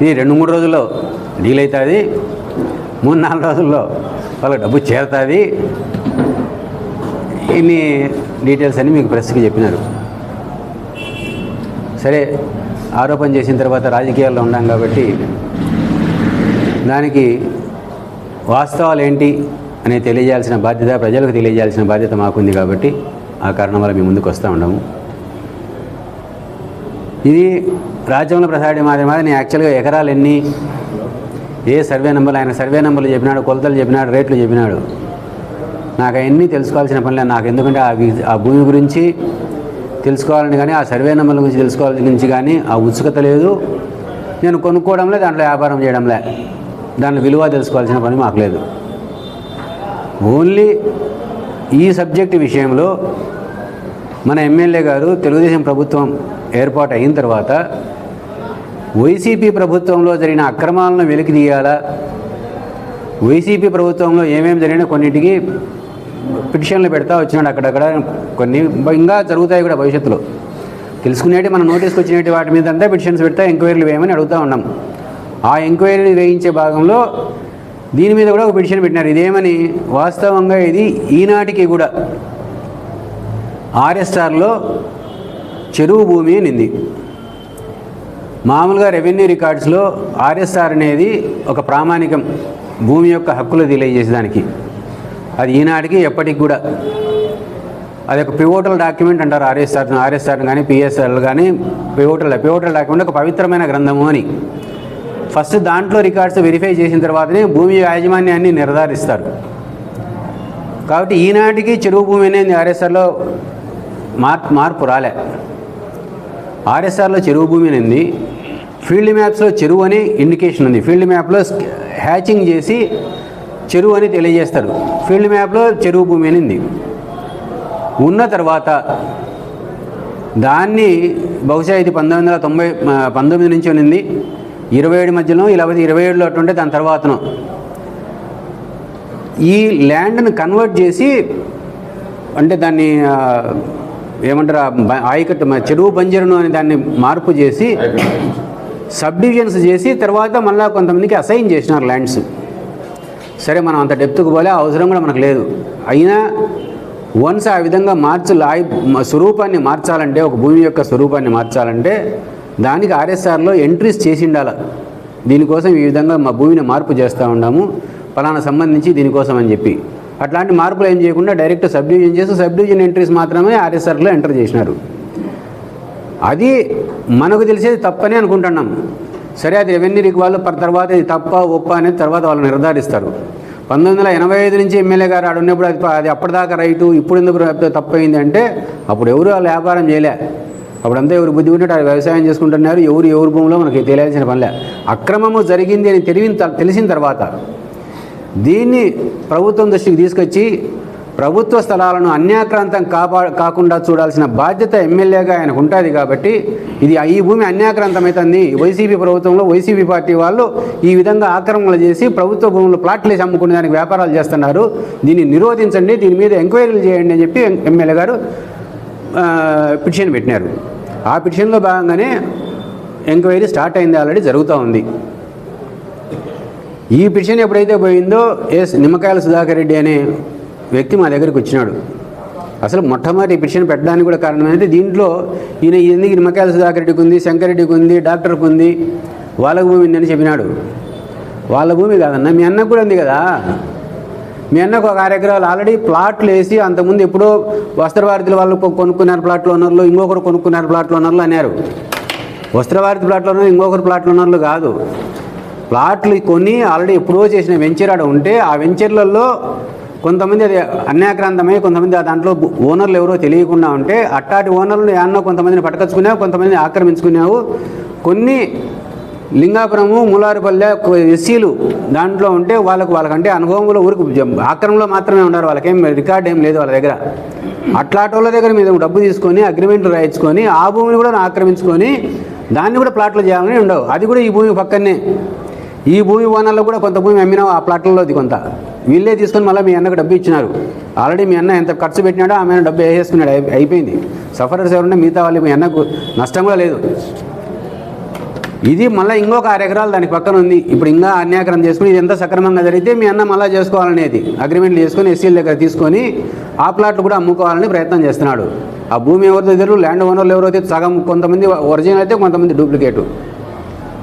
ఇది రెండు మూడు రోజుల్లో డీల్ అవుతుంది మూడు నాలుగు రోజుల్లో వాళ్ళకి డబ్బు చేరుతుంది. ఇన్ని డీటెయిల్స్ అని మీకు ప్రెస్కి చెప్పినారు. సరే ఆరోపణ చేసిన తర్వాత రాజకీయాల్లో ఉన్నాం కాబట్టి దానికి వాస్తవాలు ఏంటి అనేది తెలియజేయాల్సిన బాధ్యత ప్రజలకు తెలియజేయాల్సిన బాధ్యత మాకుంది కాబట్టి ఆ కారణం వల్ల మేము ముందుకు వస్తూ ఉండము ఇది రాజ్యంలో ప్రసాడి మాది మాది నేను యాక్చువల్గా ఎకరాలు ఎన్ని? ఏ సర్వే నెంబర్లు? ఆయన సర్వే నెంబర్లు చెప్పినాడు కొలతలు చెప్పినాడు రేట్లు చెప్పినాడు. నాకు అవన్నీ తెలుసుకోవాల్సిన పని లేదు. నాకు ఎందుకంటే ఆ ఆ భూమి గురించి తెలుసుకోవాలని కానీ ఆ సర్వే నెంబర్ల గురించి తెలుసుకోవాలని గురించి కానీ ఆ ఉత్సుకత లేదు. నేను కొనుక్కోవడంలే దాంట్లో వ్యాపారం చేయడంలే దాంట్లో విలువ తెలుసుకోవాల్సిన పని మాకు లేదు. ఓన్లీ ఈ సబ్జెక్ట్ విషయంలో మన ఎమ్మెల్యే గారు తెలుగుదేశం ప్రభుత్వం ఏర్పాటు అయిన తర్వాత వైసీపీ ప్రభుత్వంలో జరిగిన అక్రమాలను వెలికి తీయాలా వైసీపీ ప్రభుత్వంలో ఏమేమి జరిగినా కొన్నిటికి పిటిషన్లు పెడతా వచ్చినాడు అక్కడక్కడ. కొన్ని ఇంకా జరుగుతాయి కూడా భవిష్యత్తులో. తెలుసుకునేటి మన నోటీస్కి వచ్చినట్టు వాటి మీద అంతా పిటిషన్స్ పెడతా ఎంక్వైరీలు వేయమని అడుగుతూ ఉన్నాం. ఆ ఎంక్వైరీ వేయించే భాగంలో దీని మీద కూడా ఒక పిటిషన్ పెట్టినారు. ఇదేమని? వాస్తవంగా ఇది ఈనాటికి కూడా ఆర్ఎస్ఆర్లో చెరువు భూమి అనింది మామూలుగా రెవెన్యూ రికార్డ్స్లో ఆర్ఎస్ఆర్ అనేది ఒక ప్రామాణికం భూమి యొక్క హక్కులు తెలియజేసేదానికి అది ఈనాటికి ఎప్పటికి కూడా అది ఒక పివోటల్ డాక్యుమెంట్ అంటారు ఆర్ఎస్ఆర్ ఆర్ఎస్ఆర్ కానీ పిఎస్ఆర్ కానీ పివోటల్ పివోటల్ డాక్యుమెంట్ ఒక పవిత్రమైన గ్రంథము అని. ఫస్ట్ దాంట్లో రికార్డ్స్ వెరిఫై చేసిన తర్వాతనే భూమి యాజమాన్యాన్ని నిర్ధారిస్తారు. కాబట్టి ఈనాటికి చెరువు భూమి అనేది ఆర్ఎస్ఆర్లో మార్పు మార్పు రాలే. ఆర్ఎస్ఆర్లో చెరువు భూమి అని ఉంది ఫీల్డ్ మ్యాప్స్లో చెరువు అని ఇండికేషన్ ఉంది. ఫీల్డ్ మ్యాప్లో హ్యాచింగ్ చేసి చెరువు అని తెలియజేస్తారు. ఫీల్డ్ మ్యాప్లో చెరువు భూమి అని ఉంది ఉన్న తర్వాత దాన్ని బహుశా ఇది పంతొమ్మిది వందల తొంభై పంతొమ్మిది నుంచి ఉన్నింది ఇరవై ఏడు మధ్యలో లేకపోతే ఇరవై ఏడులో అటుంటే దాని తర్వాతను. ఈ ల్యాండ్ను కన్వర్ట్ చేసి అంటే దాన్ని ఏమంటారు ఆయకట్టు చెరువు బంజరును అని దాన్ని మార్పు చేసి సబ్ డివిజన్స్ చేసి తర్వాత మళ్ళీ కొంతమందికి అసైన్ చేసినారు ల్యాండ్స్. సరే మనం అంత డెప్త్కి పోలే అవసరం కూడా మనకు లేదు. అయినా వన్స్ ఆ విధంగా మార్చు లాయ్ స్వరూపాన్ని మార్చాలంటే ఒక భూమి యొక్క స్వరూపాన్ని మార్చాలంటే దానికి ఆర్ఎస్ఆర్లో ఎంట్రీస్ చేసి ఉండాలి దీనికోసం ఈ విధంగా మా భూమిని మార్పు చేస్తూ ఉన్నాము ఫలానా సంబంధించి దీనికోసం అని చెప్పి. అట్లాంటి మార్పులు ఏం చేయకుండా డైరెక్ట్ సబ్ డివిజన్ చేసి సబ్ డివిజన్ ఎంట్రీస్ మాత్రమే ఆర్ఎస్ఆర్లో ఎంటర్ చేసినారు. అది మనకు తెలిసేది తప్పని అనుకుంటున్నాం. సరే అది రెవెన్యూ రిక్ వాళ్ళు పర్ తర్వాత ఇది తప్ప ఒప్ప అనేది తర్వాత వాళ్ళు నిర్ధారిస్తారు. పంతొమ్మిది వందల ఎనభై ఐదు నుంచి ఎమ్మెల్యే గారు ఆడున్నప్పుడు అది అది అప్పటిదాకా రైటు ఇప్పుడు ఎందుకు తప్పైంది తప్పయింది అంటే అప్పుడు ఎవరు వాళ్ళు వ్యాపారం చేయలే. అప్పుడంతా ఎవరు బుద్ధి ఉంటే అది వ్యవసాయం చేసుకుంటున్నారు. ఎవరు ఎవరి భూమిలో మనకి తెలియాల్సిన పనిలే అక్రమము జరిగింది అని తెలివిన తెలిసిన తర్వాత దీన్ని ప్రభుత్వం దృష్టికి తీసుకొచ్చి ప్రభుత్వ స్థలాలను అన్యాక్రాంతం కాపా కాకుండా చూడాల్సిన బాధ్యత ఎమ్మెల్యేగా ఆయనకు ఉంటుంది కాబట్టి ఇది ఈ భూమి అన్యాక్రాంతమవుతుంది వైసీపీ ప్రభుత్వంలో వైసీపీ పార్టీ వాళ్ళు ఈ విధంగా ఆక్రమణలు చేసి ప్రభుత్వ భూములు ప్లాట్లు వేసి అమ్ముకునే దానికి వ్యాపారాలు చేస్తున్నారు. దీన్ని నిరోధించండి దీని మీద ఎంక్వైరీలు చేయండి అని చెప్పి ఎమ్మెల్యే గారు పిటిషన్ పెట్టినారు. ఆ పిటిషన్లో భాగంగానే ఎంక్వైరీ స్టార్ట్ అయింది ఆల్రెడీ జరుగుతూ ఉంది. ఈ పిటిషన్ ఎప్పుడైతే పోయిందో ఎస్ నిమ్మకాయల సుధాకర్ రెడ్డి అనే వ్యక్తి మా దగ్గరికి వచ్చినాడు. అసలు మొట్టమొదటి ఈ పిటిషన్ పెట్టడానికి కూడా కారణం ఏంటంటే దీంట్లో ఈయన ఎందుకు నిమ్మకాయల సుధాకర్ రెడ్డికి ఉంది శంకరెడ్డికి ఉంది డాక్టర్కి ఉంది వాళ్ళ భూమి ఉందని చెప్పినాడు. వాళ్ళ భూమి కాదన్న మీ అన్నకు కూడా ఉంది కదా. మీ అన్నకు ఒక ఆరు ఎకరాలు ఆల్రెడీ ప్లాట్లు వేసి అంతకుముందు ఎప్పుడో వస్త్రవారితులు వాళ్ళు కొనుక్కున్నారు ప్లాట్లు ఓనర్లు ఇంకొకరు కొనుక్కున్నారు ప్లాట్లు ఓనర్లు అన్నారు. వస్త్రవారితి ప్లాట్లు ఓనర్లు ఇంకొకరు ప్లాట్లు ఓనర్లు కాదు. ప్లాట్లు కొని ఆల్రెడీ ఎప్పుడో చేసిన వెంచర్ ఆడ ఉంటే ఆ వెంచర్లలో కొంతమంది అది అన్యాక్రాంతమై కొంతమంది దాంట్లో ఓనర్లు ఎవరో తెలియకుండా ఉంటే అట్టాటి ఓనర్లు ఏమన్నా కొంతమందిని పట్టుకొచ్చుకున్నావు కొంతమందిని ఆక్రమించుకున్నావు. కొన్ని లింగాపురము ములారిపల్లె ఎస్సీలు దాంట్లో ఉంటే వాళ్ళకు వాళ్ళకంటే అనుభవంలో ఊరికి ఆక్రమంలో ఆక్రమణలో మాత్రమే ఉన్నారు. వాళ్ళకేం రికార్డ్ ఏం లేదు వాళ్ళ దగ్గర. అట్లాంటి వాళ్ళ దగ్గర మీద డబ్బు తీసుకొని అగ్రిమెంట్లు రాయించుకొని ఆ భూమిని కూడా ఆక్రమించుకొని దాన్ని కూడా ప్లాట్లు చేయాలని ఉండవు. అది కూడా ఈ భూమి పక్కనే. ఈ భూమి ఓనర్లో కూడా కొంత భూమి అమ్మినావు ఆ ప్లాట్లలోది కొంత. వీళ్ళే తీసుకొని మళ్ళీ మీ అన్నకు డబ్బు ఇచ్చినారు. ఆల్రెడీ మీ అన్న ఎంత ఖర్చు పెట్టినాడో ఆమె డబ్బు వేసేసుకున్నాడు. అయిపోయింది. సఫరర్స్ ఎవరున్నా మిగతా వాళ్ళు మీ అన్నకు నష్టం కూడా లేదు. ఇది మళ్ళీ ఇంకొక ఆరు ఎకరాలు దానికి పక్కన ఉంది. ఇప్పుడు ఇంకా అన్యాకరం చేసుకుని ఇది ఎంత సక్రమంగా జరిగితే మీ అన్న మళ్ళీ చేసుకోవాలనేది. అగ్రిమెంట్లు చేసుకొని ఎస్సీల దగ్గర తీసుకొని ఆ ప్లాట్లు కూడా అమ్ముకోవాలని ప్రయత్నం చేస్తున్నాడు. ఆ భూమి ఎవరితో ఎదురు ల్యాండ్ ఓనర్లు ఎవరైతే సగం కొంతమంది ఒరిజినల్ అయితే కొంతమంది డూప్లికేటు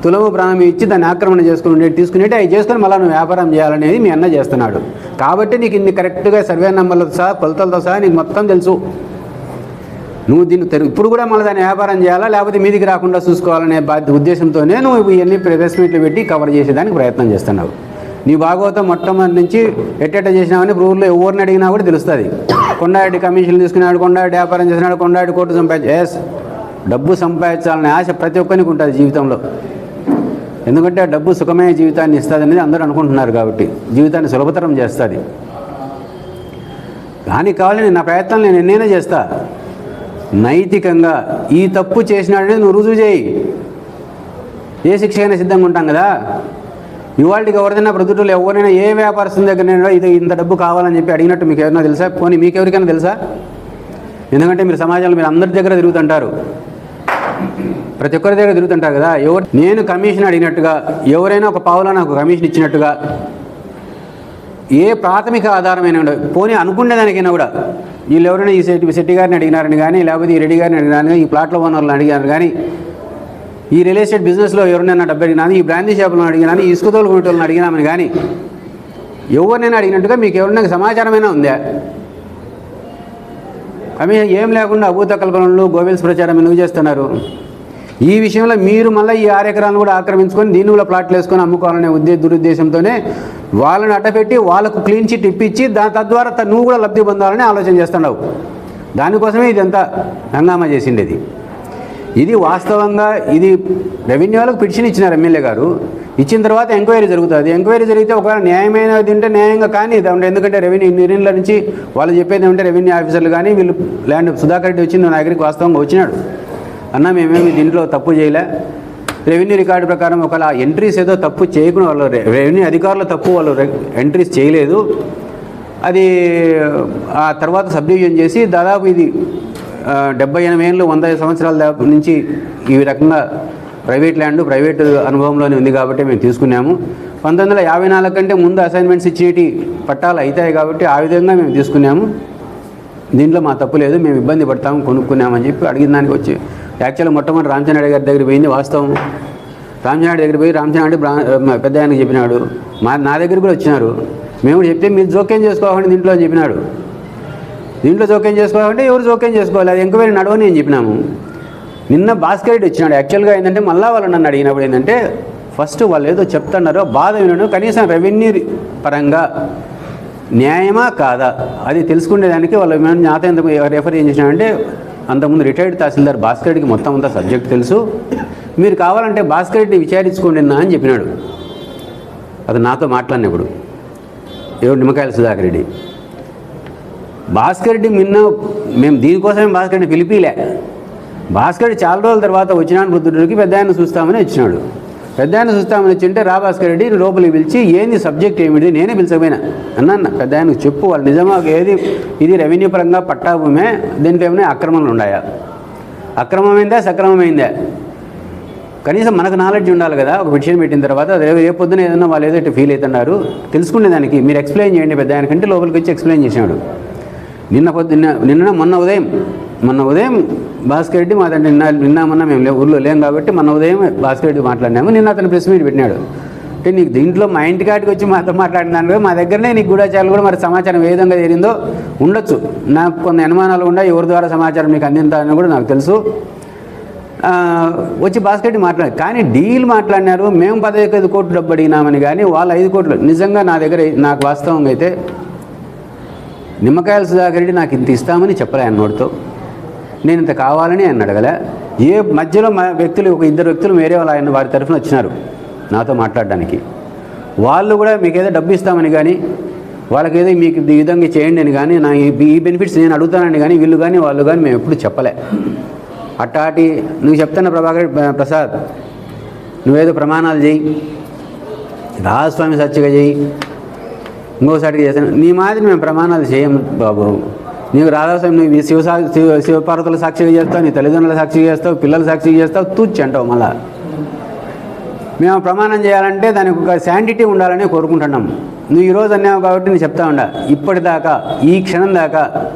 తులము ప్రాణం ఇచ్చి దాన్ని ఆక్రమణ చేసుకుని తీసుకునేటి అవి చేసుకొని మళ్ళీ నువ్వు వ్యాపారం చేయాలనేది మీ అన్న చేస్తున్నాడు. కాబట్టి నీకు ఇన్ని కరెక్ట్గా సర్వే నెంబర్లతో సహా కొలతలతో సహా నీకు మొత్తం తెలుసు. నువ్వు దీన్ని తెరు ఇప్పుడు కూడా మళ్ళీ దాన్ని వ్యాపారం చేయాలా? లేకపోతే మీదికి రాకుండా చూసుకోవాలనే బాధ్యత ఉద్దేశంతోనే నువ్వు ఇవన్నీ ప్రెస్ పెట్టి కవర్ చేసేదానికి ప్రయత్నం చేస్తున్నావు. నీ భాగవతం మొట్టమొదటి నుంచి ఎట్టెట్ట చేసినావని ఊర్లో ఎవరిని అడిగినా కూడా తెలుస్తుంది. కొండారెడ్డి కమిషన్లు తీసుకున్నాడు కొండారెడ్డి వ్యాపారం చేసినాడు కొండారెడ్డి కోర్టు సంపాదించ ఎస్ డబ్బు సంపాదించాలనే ఆశ ప్రతి ఒక్కరికి ఉంటుంది జీవితంలో. ఎందుకంటే ఆ డబ్బు సుఖమైన జీవితాన్ని ఇస్తుంది అనేది అందరూ అనుకుంటున్నారు కాబట్టి జీవితాన్ని సులభతరం చేస్తుంది. కానీ కావాలని నా ప్రయత్నం నేను ఎన్నైనా చేస్తా. నైతికంగా ఈ తప్పు చేసినాడని నువ్వు రుజువు చేయి. ఏ శిక్ష అయినా సిద్ధంగా ఉంటాం కదా? ఇవాళకి ఎవరిదైనా ప్రొద్దుటూళ్ళు ఎవరైనా ఏ వ్యాపారస్తుని దగ్గర నేను ఇది ఇంత డబ్బు కావాలని చెప్పి అడిగినట్టు మీకు ఎవరైనా తెలుసా? పోనీ మీకు ఎవరికైనా తెలుసా? ఎందుకంటే మీరు సమాజంలో మీరు అందరి దగ్గర తిరుగుతుంటారు. ప్రతి ఒక్కరి దగ్గర తిరుగుతుంటారు కదా ఎవరు నేను కమిషన్ అడిగినట్టుగా ఎవరైనా ఒక పావులో నాకు కమిషన్ ఇచ్చినట్టుగా ఏ ప్రాథమిక ఆధారమైన ఉండదు. పోనీ అనుకునేదానికైనా కూడా వీళ్ళు ఎవరైనా ఈ సెట్టి శెట్టి గారిని అడిగినారని కానీ లేకపోతే ఈ రెడ్డి గారిని అడిగినారని కానీ ఈ ప్లాట్లో ఓనర్లను అడిగారు కానీ ఈ రియల్ ఎస్టేట్ బిజినెస్లో ఎవరినైనా డబ్బు అడిగినాను ఈ బ్రాందీ షాపులను అడిగినాను ఈ ఇసుక తోలు కొనేటోళ్ళని అడిగినామని కానీ ఎవరినైనా అడిగినట్టుగా మీకు ఎవరైనా సమాచారమైనా ఉందా కమిషన్ ఏం లేకుండా అభూత కల్పనలు గోవిల్స్ ప్రచారం ఎందుకు చేస్తున్నారు ఈ విషయంలో మీరు మళ్ళీ ఈ ఆరు ఎకరాలను కూడా ఆక్రమించుకొని దీన్ని కూడా ప్లాట్లు వేసుకొని అమ్ముకోవాలనే ఉద్దే దురుద్దేశంతోనే వాళ్ళని అడ్డపెట్టి వాళ్ళకు క్లీన్ చిట్ ఇప్పించి దాని తద్వారా నువ్వు కూడా లబ్ధి పొందాలని ఆలోచన చేస్తున్నావు. దానికోసమే ఇదంతా హంగామా చేసిండేది. ఇది వాస్తవంగా ఇది రెవెన్యూ వాళ్ళకు పిటిషన్ ఇచ్చినారు ఎమ్మెల్యే గారు. ఇచ్చిన తర్వాత ఎంక్వైరీ జరుగుతుంది. ఎంక్వైరీ జరిగితే ఒకవేళ న్యాయమైనది ఉంటే న్యాయంగా కానీ ఇది ఉంటే ఎందుకంటే రెవెన్యూ నిర్ణయంల నుంచి వాళ్ళు చెప్పేది ఏమంటే రెవెన్యూ ఆఫీసర్లు కానీ వీళ్ళు ల్యాండ్ సుధాకర్ రెడ్డి వచ్చి నా దగ్గరికి వాస్తవంగా వచ్చినాడు. అన్న మేమేమి దీంట్లో తప్పు చేయలే. రెవెన్యూ రికార్డు ప్రకారం ఒకవేళ ఎంట్రీస్ ఏదో తప్పు చేయకుండా వాళ్ళు రెవెన్యూ అధికారులు తప్పు వాళ్ళు ఎంట్రీస్ చేయలేదు. అది ఆ తర్వాత సబ్డివిజన్ చేసి దాదాపు ఇది డెబ్బై ఎనిమిది ఏళ్ళు వంద సంవత్సరాల దా- నుంచి ఈ రకంగా ప్రైవేట్ ల్యాండ్ ప్రైవేట్ అనుభవంలోనే ఉంది కాబట్టి మేము తీసుకున్నాము. పంతొమ్మిది వందల యాభై నాలుగు కంటే ముందు అసైన్మెంట్స్ ఇచ్చేటి పట్టాలు అవుతాయి కాబట్టి ఆ విధంగా మేము తీసుకున్నాము. దీంట్లో మా తప్పు లేదు మేము ఇబ్బంది పడతాము కొనుక్కున్నామని చెప్పి అడిగిన దానికి వచ్చి యాక్చువల్గా మొట్టమొదటి రామచంద్ర గారి దగ్గర పోయింది వాస్తవం. రామచంద్ర దగ్గర పోయి రామచంద్ర బ్రా పెద్ద ఆయనకు చెప్పినాడు. మా నా దగ్గర కూడా వచ్చినారు. మేము చెప్తే మీరు జోక్యం చేసుకోవాలని దీంట్లో చెప్పినాడు. దీంట్లో జోక్యం చేసుకోవాలంటే ఎవరు జోక్యం చేసుకోవాలి? అది ఎంక్వైరీ నడవని అని చెప్పినాము. నిన్న భాస్కర్ రెడ్డి వచ్చినాడు. యాక్చువల్గా ఏంటంటే మళ్ళా వాళ్ళు నన్ను అడిగినప్పుడు ఏంటంటే ఫస్ట్ వాళ్ళు ఏదో చెప్తున్నారు బాధ వినను. కనీసం రెవెన్యూ పరంగా న్యాయమా కాదా? అది తెలుసుకునేదానికి వాళ్ళు మేము నాతో ఎంత రెఫర్ ఏం చేసినామంటే అంతకుముందు రిటైర్డ్ తహసీల్దార్ భాస్కర్ రెడ్డికి మొత్తం అంతా సబ్జెక్ట్ తెలుసు. మీరు కావాలంటే భాస్కర్ రెడ్డిని విచారించుకోండి నా అని చెప్పినాడు. అది నాతో మాట్లాడినప్పుడు ఎవరు? నిమ్మకాయల సుధాకర్ రెడ్డి. భాస్కర్ రెడ్డి నిన్న మేము దీనికోసమే భాస్కర్ రెడ్డి పిలిపిలే. భాస్కర్ రెడ్డి చాలా రోజుల తర్వాత వచ్చినాను వృద్ధుడికి పెద్ద ఆయన చూస్తామని వచ్చినాడు పెద్ద ఆయన చూస్తామని వచ్చింటే రాభాస్కర్ రెడ్డి లోపలికి పిలిచి ఏంది సబ్జెక్ట్ ఏమిటి? నేనే పిలిచకపోయినా. అన్న పెద్ద ఆయనకు చెప్పు వాళ్ళు నిజమా? ఏది? ఇది రెవెన్యూ పరంగా పట్టాభూమే దీంట్లో ఏమైనా అక్రమాలు ఉన్నాయా? అక్రమమైందా సక్రమమైందా? కనీసం మనకు నాలెడ్జ్ ఉండాలి కదా ఒక విషయం పెట్టిన తర్వాత రేపు ఏ పొద్దున ఏదన్నా వాళ్ళు ఏదైతే ఫీల్ అవుతున్నారు తెలుసుకునే దానికి మీరు ఎక్స్ప్లెయిన్ చేయండి పెద్ద ఆయనకంటే లోపలికి వచ్చి ఎక్స్ప్లెయిన్ చేసినాడు నిన్న పొద్దున్న నిన్న మొన్న ఉదయం మొన్న ఉదయం భాస్కర్ రెడ్డి మా తండ్రి నిన్న నిన్నామన్నా మేము లే- ఊర్లో లేం కాబట్టి మొన్న ఉదయం భాస్కర్ రెడ్డి మాట్లాడినాము. నిన్న అతను ప్రెస్ మీట్ పెట్టినాడు. అంటే నీకు దీంట్లో మా ఇంటి కాటికి వచ్చి మాతో మాట్లాడినాను మా దగ్గరనే నీకు గూఢాచారాలు కూడా మరి సమాచారం ఏ విధంగా జరిగిందో ఉండొచ్చు. నాకు కొన్ని అనుమానాలు ఉన్నాయి ఎవరి ద్వారా సమాచారం నీకు అందిందని కూడా నాకు తెలుసు. వచ్చి బాస్కెట్ మాట్లాడారు కానీ డీల్ మాట్లాడినారు మేము పదహైదు కోట్లు డబ్బు అడిగినామని కానీ వాళ్ళు ఐదు కోట్లు నిజంగా నా దగ్గర నాకు వాస్తవంగా అయితే నిమ్మకాయల సుధాకర్ రెడ్డి నాకు ఇంత ఇస్తామని చెప్పలే ఆయన నోటితో. నేను ఇంత కావాలని ఆయన అడగలే. ఏ మధ్యలో మా వ్యక్తులు ఒక ఇద్దరు వ్యక్తులు వేరే వాళ్ళు ఆయన వారి తరఫున వచ్చినారు నాతో మాట్లాడడానికి. వాళ్ళు కూడా మీకు ఏదో డబ్బు ఇస్తామని కానీ వాళ్ళకి ఏదో మీకు ఈ విధంగా చేయండి అని కానీ నా ఈ బెనిఫిట్స్ నేను అడుగుతానని కానీ వీళ్ళు కానీ వాళ్ళు కానీ మేము ఎప్పుడు చెప్పలే. అట్టాటి నువ్వు చెప్తున్న ప్రభాకర్ ప్రసాద్ నువ్వేదో ప్రమాణాలు చేయి. రాజస్వామి సచ్చిగా చేయి. ఇంకోసారి చేస్తాను. నీ మాదిరి మేము ప్రమాణాలు చేయం బాబు. నీకు రాధాస్వామి నువ్వు శివ సా- శివ శివపార్వతుల సాక్షిగా చేస్తావు నీ తల్లిదండ్రుల సాక్షిగా చేస్తావు పిల్లల సాక్షిగా చేస్తావు తూచి అంటావు మళ్ళా. మేము ప్రమాణం చేయాలంటే దానికి ఒక శాంటిటీ ఉండాలని కోరుకుంటున్నాం. నువ్వు ఈరోజు అన్నావు కాబట్టి నేను చెప్తా ఉండ. ఇప్పటిదాకా ఈ క్షణం దాకా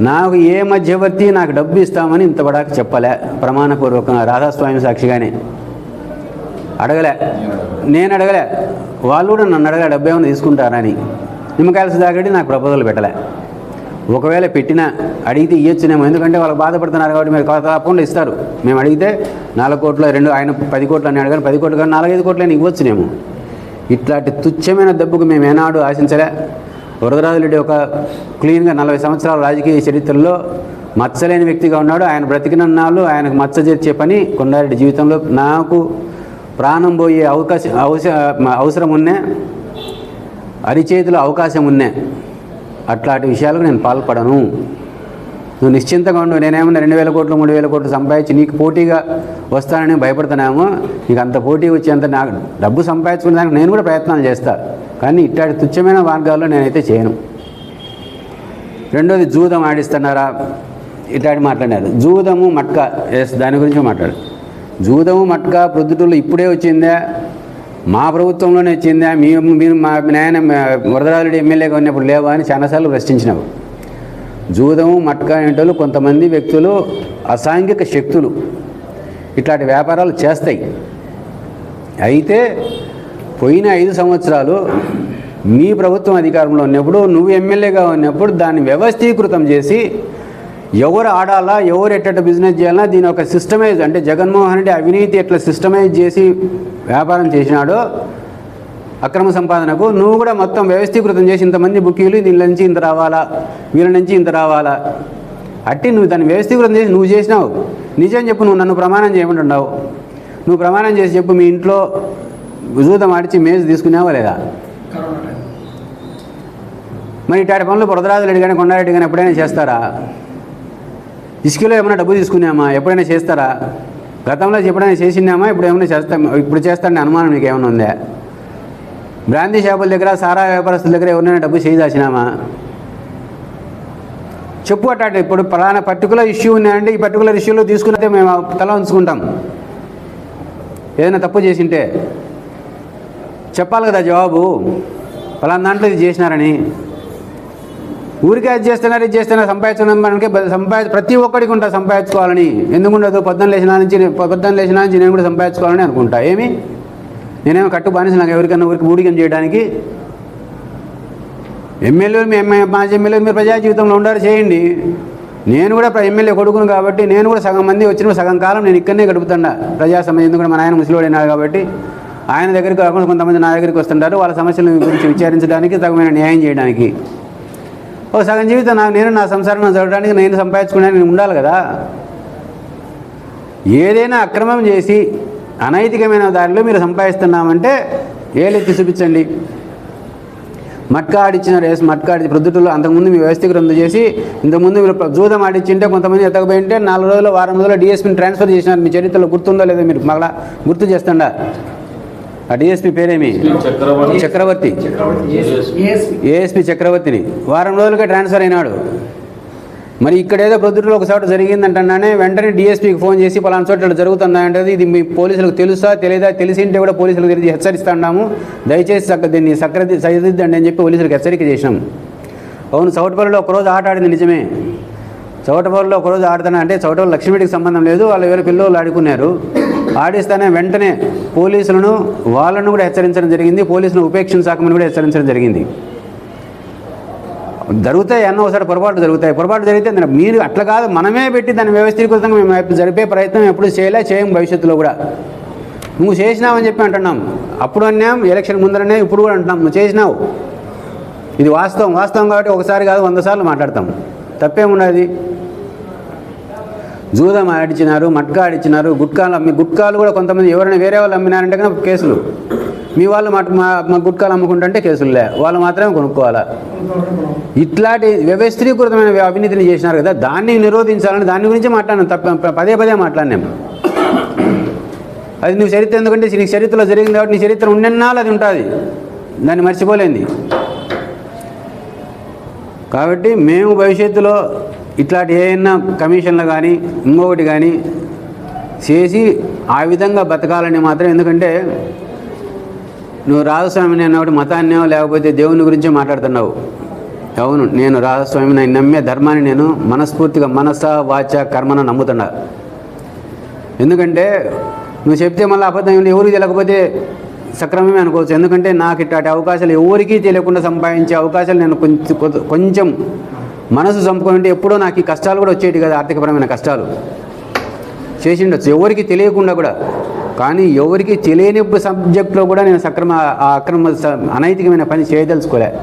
నాకు ఏ మధ్యవర్తి నాకు డబ్బు ఇస్తామని ఇంతవరకు చెప్పలే. ప్రమాణపూర్వకంగా రాధాస్వామి సాక్షిగానే. అడగలే. నేను అడగలే. వాళ్ళు కూడా నన్ను అడగలే డబ్బు ఏమైనా తీసుకుంటారని నిమ్మకాయల సుధాకరెడ్డి నాకు ప్రపోజల్ పెట్టలే. ఒకవేళ పెట్టినా అడిగితే ఇవ్వచ్చునేమో ఎందుకంటే వాళ్ళు బాధపడుతున్నారు కాబట్టి మీరు తప్పకుండా ఇస్తారు. మేము అడిగితే నాలుగు కోట్ల రెండు ఆయన పది కోట్లు అని అడగాను పది కోట్లు కానీ నాలుగైదు కోట్లని ఇవ్వచ్చునేమో. ఇట్లాంటి తుచ్చమైన దెబ్బకు మేము ఏనాడు ఆశించలే. వరదరాజురెడ్డి ఒక క్లీన్గా నలభై సంవత్సరాల రాజకీయ చరిత్రలో మచ్చలేని వ్యక్తిగా ఉన్నాడు. ఆయన బ్రతికినన్నాళ్ళు ఆయనకు మచ్చ చేర్చే పని కొండారెడ్డి జీవితంలో నాకు ప్రాణం పోయే అవకాశం అవసరం ఉన్నే అరిచేతిలో అవకాశం ఉన్నే అట్లాంటి విషయాలకు నేను పాల్పడను. నువ్వు నిశ్చింతగా ఉండు నేనేమన్నా రెండు వేల కోట్లు మూడు వేల కోట్లు సంపాదించి నీకు పోటీగా వస్తానని భయపడుతున్నాము నీకు అంత పోటీ వచ్చేంత నాకు డబ్బు సంపాదించుకునే దానికి నేను కూడా ప్రయత్నాలు చేస్తాను కానీ ఇట్లాంటి తుచ్చమైన మార్గాల్లో నేనైతే చేయను. రెండోది జూదం ఆడిస్తున్నారా? ఇట్లాంటి మాట్లాడారు జూదము మట్క ఎస్ దాని గురించి మాట్లాడు. జూదము మట్క ప్రొద్దుటూళ్ళు ఇప్పుడే వచ్చిందా. మా ప్రభుత్వంలోనే వచ్చిందా మీ మీరు మా నాయన వరదరాజుడు ఎమ్మెల్యేగా ఉన్నప్పుడు లేవా అని చాలాసార్లు ప్రశ్నించినావు. జూదము మట్కా ఏంటోళ్ళు కొంతమంది వ్యక్తులు అసాంఘిక శక్తులు. ఇట్లాంటి వ్యాపారాలు చేస్తాయి. అయితే పోయిన ఐదు సంవత్సరాలు మీ ప్రభుత్వం అధికారంలో ఉన్నప్పుడు నువ్వు ఎమ్మెల్యేగా ఉన్నప్పుడు దాన్ని వ్యవస్థీకృతం చేసి ఎవరు ఆడాలా ఎవరు ఎట్ట బిజినెస్ చేయాలా దీని ఒక సిస్టమైజ్ అంటే జగన్మోహన్ రెడ్డి అవినీతి ఎట్లా సిస్టమైజ్ చేసి వ్యాపారం చేసినాడో అక్రమ సంపాదనకు నువ్వు కూడా మొత్తం వ్యవస్థీకృతం చేసి ఇంతమంది బుకీలు దీని నుంచి ఇంత రావాలా వీళ్ళ నుంచి ఇంత రావాలా? అట్టి నువ్వు దాన్ని వ్యవస్థీకృతం చేసి నువ్వు చేసినావు. నిజం చెప్పు నువ్వు నన్ను ప్రమాణం చేయమంటున్నావు. నువ్వు ప్రమాణం చేసి చెప్పు మీ ఇంట్లో జూదం ఆడిచి మేజ్ తీసుకున్నావా లేదా? మరి ఇటాటి పనులు బురదరాజులు కానీ కొండారెడ్డి కానీ ఎప్పుడైనా చేస్తారా? ఇసుకలో ఏమైనా డబ్బు తీసుకున్నామా? ఎప్పుడైనా చేస్తారా? గతంలో ఎప్పుడైనా చేసినామా ఇప్పుడు ఏమైనా చేస్తాం ఇప్పుడు చేస్తానని అనుమానం నీకు ఏమైనా ఉందా? బ్రాందీ షాపుల దగ్గర సారా వ్యాపారస్తుల దగ్గర ఎవరైనా డబ్బు చేయదాచినామా చెప్పు అట్ట ఇప్పుడు పలానా పర్టికులర్ ఇష్యూ ఉన్నాయంటే ఈ పర్టికులర్ ఇష్యూలో తీసుకున్నదే మేము తల ఉంచుకుంటాం ఏదైనా తప్పు చేసింటే. చెప్పాలి కదా జవాబు. పలానా దాంట్లో ఇది చేసినారని. ఊరికే అది చేస్తున్నారు ఇది చేస్తున్నారు సంపాదించడం మనకి సంపాది ప్రతి ఒక్కడికి ఉంటా సంపాదించుకోవాలని. ఎందుకు ఉండదు పొద్దున్న లేచిన నుంచి పొద్దున్న లేచిన నుంచి నేను కూడా సంపాదించుకోవాలని అనుకుంటా. ఏమి? నేనేమో కట్టు బానిస నాకు ఎవరికైనా ఊరికి ఊడికం చేయడానికి. ఎమ్మెల్యేలు మీ ఎమ్మె మాజీ ఎమ్మెల్యేలు మీరు ప్రజా జీవితంలో ఉండాలి చేయండి. నేను కూడా ఎమ్మెల్యే కొడుకును కాబట్టి నేను కూడా సగం మంది వచ్చిన సగం కాలం నేను ఇక్కడనే గడుపుతున్నా ప్రజా సమయం ఎందుకంటే మా నాయన ముసలివాడైనాడు కాబట్టి ఆయన దగ్గరికి కాకుండా కొంతమంది నా దగ్గరికి వస్తుంటారు. వాళ్ళ సమస్యల గురించి విచారించడానికి తగమైన న్యాయం చేయడానికి. ఓ సగం జీవితం నాకు నేను నా సంసారం చదవడానికి నేను సంపాదించుకోవడానికి నేను ఉండాలి కదా. ఏదైనా అక్రమం చేసి అనైతికమైన దారిలో మీరు సంపాదిస్తున్నామంటే ఏలెత్తి చూపించండి. మట్కా ఆడిచ్చినారు వేసి మట్కా ఆడి అంతకుముందు మీ వ్యవస్థీకరణ చేసి ఇంతకుముందు మీరు జూదం ఆడిచ్చింటే కొంతమంది ఎత్తకపోయింటే నాలుగు రోజులు వారం రోజులు డిఎస్పీని ట్రాన్స్ఫర్ చేసినారు. మీ చరిత్రలో గుర్తుందో లేదో మీరు మళ్ళా గుర్తు చేస్తుండ? ఆ డిఎస్పీ పేరేమి? చక్రవర్తి. చక్రవర్తి. చక్రవర్తి. ఏఎస్పీ ఏఎస్పీ చక్రవర్తిని. వారం రోజులుగా ట్రాన్స్ఫర్ అయినాడు. మరి ఇక్కడ ఏదో ప్రొద్దుటూరులో ఒక చోట జరిగిందంటున్నానే వెంటనే డిఎస్పీకి ఫోన్ చేసి పలానా చోట ఇట్లా జరుగుతుందా అంటే ఇది మీ పోలీసులకు తెలుసా తెలియదా తెలిసింటే కూడా పోలీసులకు తెలిసి హెచ్చరిస్తున్నాము. దయచేసి చక్క దీన్ని సక్రది సరిదిద్దండి అని చెప్పి పోలీసులకు హెచ్చరిక చేసినాం అవును చౌటపల్లిలో ఒకరోజు ఆట ఆడింది నిజమే. చౌటపల్లిలో ఒకరోజు ఆడుతున్నా అంటే చౌటపల్లి లక్ష్మీడికి సంబంధం లేదు. వాళ్ళు వేరే పిల్లలు ఆడుకున్నారు. ఆడిస్తానే వెంటనే పోలీసులను వాళ్ళను కూడా హెచ్చరించడం జరిగింది పోలీసులను ఉపేక్షించాకమని కూడా హెచ్చరించడం జరిగింది. జరుగుతాయి అన్న ఒకసారి పొరపాటు జరుగుతాయి. పొరపాటు జరిగితే దాన్ని మీరు అట్లా కాదు మనమే పెట్టి దాన్ని వ్యవస్థీకృతంగా మేము జరిపే ప్రయత్నం ఎప్పుడు చేయలే చేయం భవిష్యత్తులో కూడా. నువ్వు చేసినావని చెప్పి అంటున్నాం. అప్పుడు అన్నాం ఎలక్షన్ ముందరనే ఇప్పుడు కూడా అంటున్నాం. నువ్వు చేసినావు. ఇది వాస్తవం వాస్తవం కాబట్టి ఒకసారి కాదు వంద సార్లు మాట్లాడతాం. తప్పేమున్నది జూదం ఆడిచ్చినారు మట్కా ఆడిచ్చినారు గుట్కాలు అమ్మి గుట్కాలు కూడా కొంతమంది ఎవరైనా వేరే వాళ్ళు అమ్మినారంటే కానీ కేసులు. మీ వాళ్ళు మట్ మా గుట్కాలు అమ్ముకుంటుంటే కేసులులే. వాళ్ళు మాత్రమే కొనుక్కోవాలా? ఇట్లాంటి వ్యవస్థీకృతమైన అవినీతిని చేసినారు కదా దాన్ని నిరోధించాలని దాని గురించి మాట్లాడినాం. తప్ప పదే పదే మాట్లాడినాం. అది నువ్వు చరిత్ర ఎందుకంటే నీ చరిత్రలో జరిగింది కాబట్టి నీ చరిత్ర ఉండెన్నాళ్ళు అది ఉంటుంది. దాన్ని మర్చిపోలేంది. కాబట్టి మేము భవిష్యత్తులో ఇట్లాంటి ఏమైనా కమిషన్లు కానీ ఇంకొకటి కానీ చేసి ఆ విధంగా బతకాలని మాత్రం ఎందుకంటే నువ్వు రాజస్వామిని అన్నప్పుడు మతాన్నో లేకపోతే దేవుని గురించే మాట్లాడుతున్నావు. అవును నేను రాజస్వామిని నేను నమ్మే ధర్మాన్ని నేను మనస్ఫూర్తిగా మనస వాచ కర్మన నమ్ముతున్నా. ఎందుకంటే నువ్వు చెప్తే మళ్ళీ అబద్ధం ఎవరికి తెలియకపోతే సక్రమమే అనుకోవచ్చు. ఎందుకంటే నాకు ఇట్లాంటి అవకాశాలు ఎవరికీ తెలియకుండా సంపాదించే అవకాశాలు నేను కొంచెం కొంచెం మనసు చంపుకుంటే ఎప్పుడో నాకు ఈ కష్టాలు కూడా వచ్చేటి కదా ఆర్థికపరమైన కష్టాలు. చేసిండొచ్చు. ఎవరికి తెలియకుండా కూడా. కానీ ఎవరికి తెలియని సబ్జెక్ట్లో కూడా నేను సక్రమ ఆ అక్రమ అనైతికమైన పని చేయదలుచుకోలే.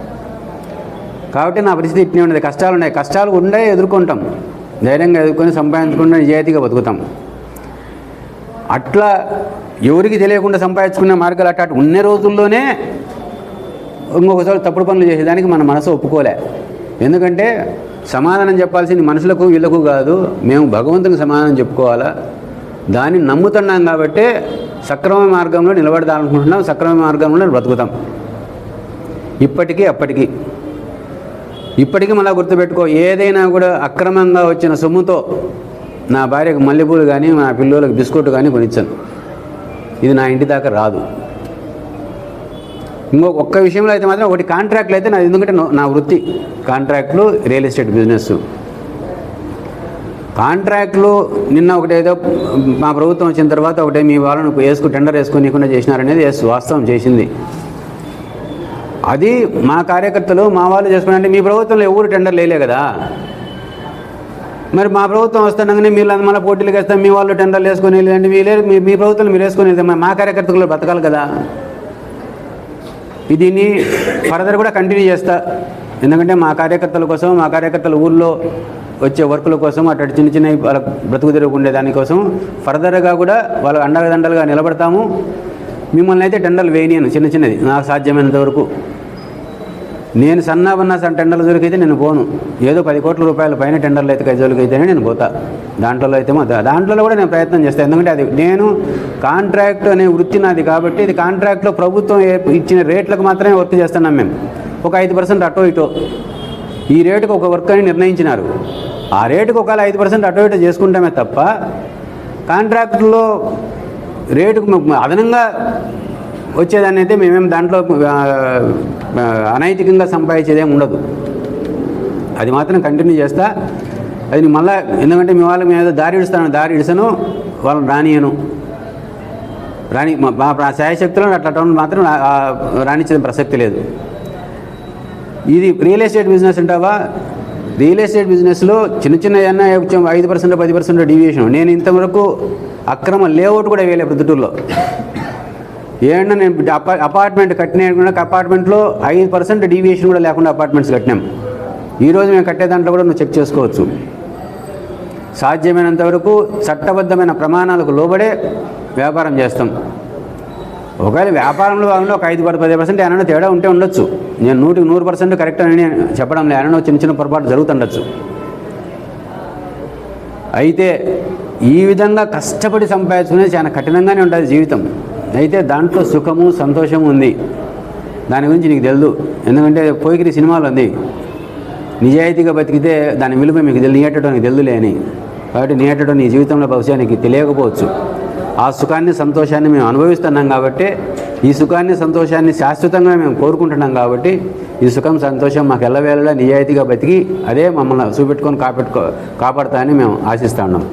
కాబట్టి నా పరిస్థితి ఇట్నే ఉండదు కష్టాలు ఉన్నాయి. కష్టాలు ఉండే ఎదుర్కొంటాం. ధైర్యంగా ఎదుర్కొని సంపాదించకుండా నిజాయితీగా బతుకుతాం. అట్లా ఎవరికి తెలియకుండా సంపాదించుకునే మార్గాలు అట్లా ఉన్న రోజుల్లోనే ఇంకొకసారి తప్పుడు పనులు చేసేదానికి మన మనసు ఒప్పుకోలే. ఎందుకంటే సమాధానం చెప్పాల్సింది మనుషులకు వీళ్ళకు కాదు. మేము భగవంతునికి సమాధానం చెప్పుకోవాలా? దాన్ని నమ్ముతున్నాం కాబట్టి సక్రమ మార్గంలో నిలబడదాలనుకుంటున్నాం సక్రమ మార్గంలో బ్రతుకుతాం. ఇప్పటికీ అప్పటికీ. ఇప్పటికీ మళ్ళీ గుర్తుపెట్టుకో ఏదైనా కూడా అక్రమంగా వచ్చిన సొమ్ముతో నా భార్యకు మల్లెపూలు కానీ నా పిల్లలకు బిస్కెట్ కానీ కొనిచ్చాను. ఇది నా ఇంటి దాకా రాదు. ఇంకో ఒక్క విషయంలో అయితే మాత్రం ఒకటి కాంట్రాక్ట్లు అయితే నాది ఎందుకంటే నా- వృత్తి. కాంట్రాక్ట్లు రియల్ ఎస్టేట్ బిజినెస్ కాంట్రాక్ట్లు నిన్న ఒకటి ఏదో మా ప్రభుత్వం వచ్చిన తర్వాత ఒకటే మీ వాళ్ళను వేసుకు టెండర్ వేసుకునికుండా చేసినారనేది వాస్తవం చేసింది. అది మా కార్యకర్తలు మా వాళ్ళు చేసుకున్నారంటే మీ ప్రభుత్వంలో ఎవరు టెండర్ లేలే కదా. మరి మా ప్రభుత్వం వస్తుండగానే మీరు అది మళ్ళీ పోటీలకు వేస్తాం మీ వాళ్ళు టెండర్లు వేసుకొని వెళ్ళండి మీ లేదు మీ- ప్రభుత్వం మీరు వేసుకొని వెళ్తే మా కార్యకర్తలు బతకాలి కదా. దీన్ని ఫర్దర్ కూడా కంటిన్యూ చేస్తా. ఎందుకంటే మా కార్యకర్తల కోసం మా కార్యకర్తల ఊళ్ళో వచ్చే వర్కుల కోసం అటు చిన్న చిన్న వాళ్ళ బ్రతుకు తిరుగుండే దానికోసం ఫర్దర్గా కూడా వాళ్ళ అండగదండలుగా నిలబడతాము. మిమ్మల్ని అయితే టెండర్లు వేయనియను చిన్న చిన్నది. నాకు సాధ్యమైనంత వరకు. నేను సన్నాబన్నా సన్న టెండర్ల జోలికైతే నేను పోను. ఏదో పది కోట్ల రూపాయల పైన టెండర్లు అయితే జోలికి అయితేనే నేను పోతా. దాంట్లో అయితే దాంట్లో కూడా నేను ప్రయత్నం చేస్తాను ఎందుకంటే అది నేను కాంట్రాక్ట్ అనే వృత్తి నాది కాబట్టి ఇది కాంట్రాక్ట్లో ప్రభుత్వం ఇచ్చిన రేట్లకు మాత్రమే వర్క్ చేస్తున్నాం మేము. ఒక ఐదు పర్సెంట్ అటో ఇటో. ఈ రేటుకు ఒక వర్క్ అని నిర్ణయించినారు. ఆ రేటుకు ఒకవేళ ఐదు పర్సెంట్ అటో ఇటో చేసుకుంటామే తప్ప కాంట్రాక్టులో రేటుకు అదనంగా వచ్చేదాన్ని అయితే మేమేం దాంట్లో అనైతికంగా సంపాదించేదేం ఉండదు. అది మాత్రం కంటిన్యూ చేస్తా. అది నేను ఎందుకంటే మీ వాళ్ళకి మేము ఏదో దారి ఇడుస్తాను దారి ఇడిసను వాళ్ళని రానియను. రాని మా శాయశక్తులను అట్లా టౌన్ మాత్రం రాణించిన ప్రసక్తి లేదు. ఇది రియల్ ఎస్టేట్ బిజినెస్ అంటావా? రియల్ ఎస్టేట్ బిజినెస్లో చిన్న చిన్న ఏమన్నా కొంచెం ఐదు పర్సెంట్ పది పర్సెంట్ డివిజన్ నేను ఇంతవరకు అక్రమ లేఅవుట్ కూడా వేయలే ప్రొద్దుటూరులో ఏమన్నా నేను అపార్ట్మెంట్ కట్టిన కూడా అపార్ట్మెంట్లో ఐదు పర్సెంట్ డీవియేషన్ కూడా లేకుండా అపార్ట్మెంట్స్ కట్టినాం. ఈరోజు మేము కట్టే దాంట్లో కూడా నువ్వు చెక్ చేసుకోవచ్చు. సాధ్యమైనంత వరకు చట్టబద్ధమైన ప్రమాణాలకు లోబడే వ్యాపారం చేస్తాం. ఒకవేళ వ్యాపారంలో భాగంలో ఒక ఐదు పది పది పర్సెంట్ ఏమైనా తేడా ఉంటే ఉండొచ్చు. నేను నూటికి నూరు పర్సెంట్ కరెక్ట్ అని చెప్పడం లేదు. ఏమైనా చిన్న చిన్న పొరపాటు జరుగుతుండొచ్చు. అయితే ఈ విధంగా కష్టపడి సంపాదించుకునేది చాలా కఠినంగానే ఉంటుంది జీవితం. అయితే దాంట్లో సుఖము సంతోషము ఉంది. దాని గురించి నీకు తెలియదు ఎందుకంటే పోయికిరి సినిమాలు ఉంది. నిజాయితీగా బతికితే దాని విలువ మీకు తెలియదు నీయటడం నీకు తెలుదులే అని. కాబట్టి నీయటడం నీ జీవితంలో బహుశా నీకు తెలియకపోవచ్చు. ఆ సుఖాన్ని సంతోషాన్ని మేము అనుభవిస్తున్నాం కాబట్టి ఈ సుఖాన్ని సంతోషాన్ని శాశ్వతంగా మేము కోరుకుంటున్నాం కాబట్టి ఈ సుఖం సంతోషం మాకు ఎల్లవేళలా నిజాయితీగా బతికి అదే మమ్మల్ని చూపెట్టుకొని కాపెట్టుకో కాపాడుతా అని మేము ఆశిస్తా ఉన్నాం.